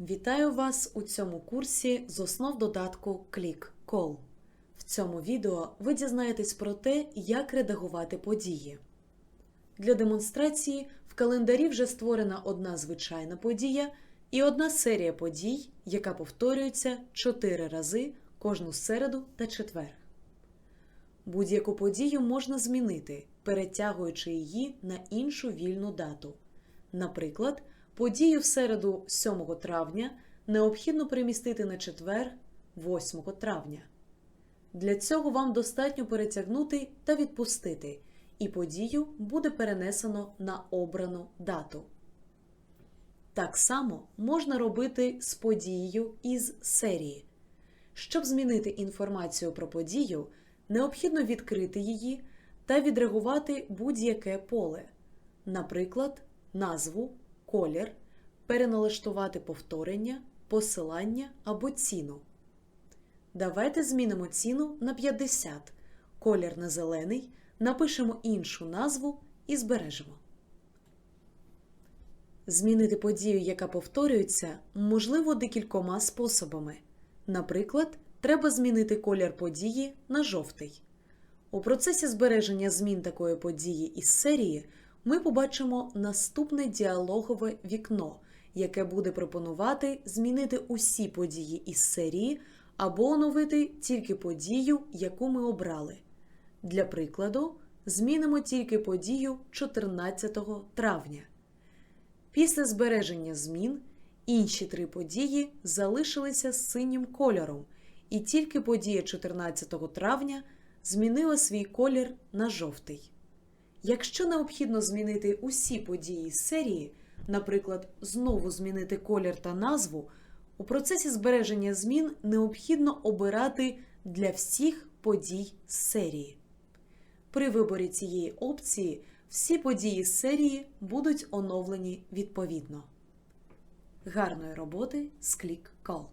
Вітаю вас у цьому курсі з основ додатку Click-Call. В цьому відео ви дізнаєтесь про те, як редагувати події. Для демонстрації в календарі вже створена одна звичайна подія і одна серія подій, яка повторюється 4 рази кожну середу та четвер. Будь-яку подію можна змінити, перетягуючи її на іншу вільну дату. Наприклад, подію в середу 7 травня необхідно перемістити на четвер 8 травня. Для цього вам достатньо перетягнути та відпустити, і подію буде перенесено на обрану дату. Так само можна робити з подією із серії. Щоб змінити інформацію про подію, необхідно відкрити її та відреагувати будь-яке поле, наприклад, назву, колір, переналаштувати повторення, посилання або ціну. Давайте змінимо ціну на 50, колір на зелений, напишемо іншу назву і збережемо. Змінити подію, яка повторюється, можливо декількома способами. Наприклад, треба змінити колір події на жовтий. У процесі збереження змін такої події із серії ми побачимо наступне діалогове вікно, яке буде пропонувати змінити усі події із серії або оновити тільки подію, яку ми обрали. Для прикладу, змінимо тільки подію 14 травня. Після збереження змін інші три події залишилися синім кольором, і тільки подія 14 травня змінила свій колір на жовтий. Якщо необхідно змінити усі події з серії, наприклад, знову змінити колір та назву, у процесі збереження змін необхідно обирати для всіх подій з серії. При виборі цієї опції всі події з серії будуть оновлені відповідно. Гарної роботи з Click Call!